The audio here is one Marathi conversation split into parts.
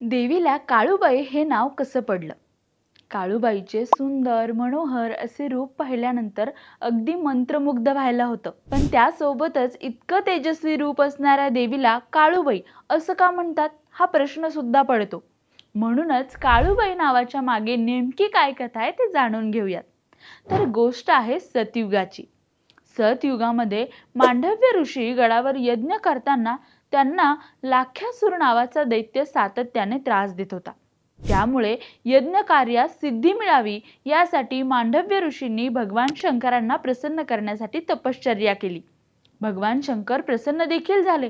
देवीला काळूबाई हे नाव कसं पडलं? काळूबाईचे सुंदर मनोहर असे रूप पाहिल्यानंतर अगदी मंत्रमुग्ध व्हायला होतं. पण त्यासोबतच इतकं तेजस्वी रूप असणाऱ्या देवीला काळूबाई असं का म्हणतात? हा प्रश्न सुद्धा पडतो. म्हणूनच काळूबाई नावाच्या मागे नेमकी काय कथा आहे ते जाणून घेऊयात. तर गोष्ट आहे सतयुगाची. सतयुगामध्ये मांडव्य ऋषी गडावर यज्ञ करताना त्यांना लाख्यासूर नावाचा दैत्य सातत्याने त्रास देत होता. त्यामुळे यज्ञकार्यास सिद्धी मिळावी यासाठी मांडव्य ऋषींनी भगवान शंकरांना प्रसन्न करण्यासाठी तपश्चर्या केली. भगवान शंकर प्रसन्न देखील झाले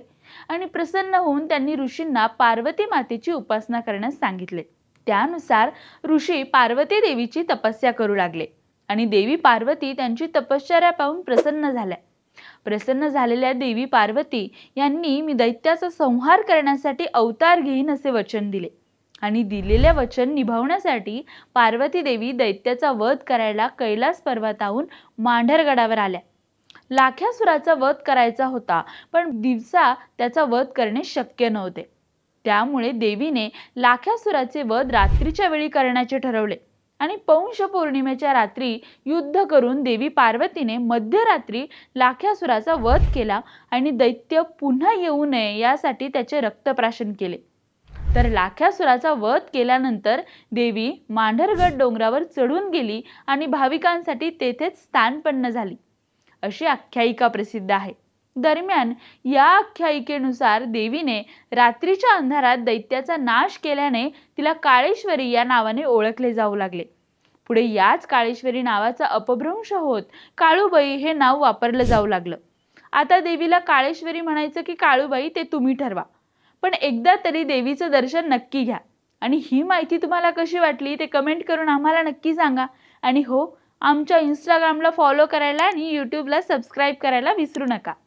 आणि प्रसन्न होऊन त्यांनी ऋषींना पार्वती मातेची उपासना करण्यास सांगितले. त्यानुसार ऋषी पार्वती देवीची तपस्या करू लागले आणि देवी पार्वती त्यांची तपश्चर्या पाहून प्रसन्न झाल्या. प्रसन्न झालेल्या देवी पार्वती यांनी मी दैत्याचा संहार करण्यासाठी अवतार घेईन असे वचन दिले. आणि दिलेले वचन निभावण्यासाठी पार्वती देवी दैत्याचा वध करायला कैलास पर्वताहून मांढरगडावर आल्या. लाख्यासुराचा वध करायचा होता पण दिवसा त्याचा वध करणे शक्य नव्हते. त्यामुळे देवीने लाख्यासुराचे वध रात्रीच्या वेळी करण्याचे ठरवले. आणि पौंश पौर्णिमेच्या रात्री युद्ध करून देवी पार्वतीने मध्यरात्री लाख्यासुराचा वध केला आणि दैत्य पुन्हा येऊ नये यासाठी त्याचे रक्तप्राशन केले. तर लाख्यासुराचा वध केल्यानंतर देवी मांढरगड डोंगरावर चढून गेली आणि भाविकांसाठी तेथेच स्थानपन्न झाली. अशी आख्यायिका प्रसिद्ध आहे. दरम्यान या आख्यायिकेनुसार देवीने रात्रीच्या अंधारात दैत्याचा नाश केल्याने तिला काळेश्वरी या नावाने ओळखले जाऊ लागले. पुढे याच काळेश्वरी नावाचा अपभ्रंश होत काळूबाई हे नाव वापरलं जाऊ लागलं. आता देवीला काळेश्वरी म्हणायचं की काळूबाई ते तुम्ही ठरवा. पण एकदा तरी देवीचं दर्शन नक्की घ्या. आणि ही माहिती तुम्हाला कशी वाटली ते कमेंट करून आम्हाला नक्की सांगा. आणि हो आमच्या इंस्टाग्रामला फॉलो करायला आणि यूट्यूबला सबस्क्राईब करायला विसरू नका.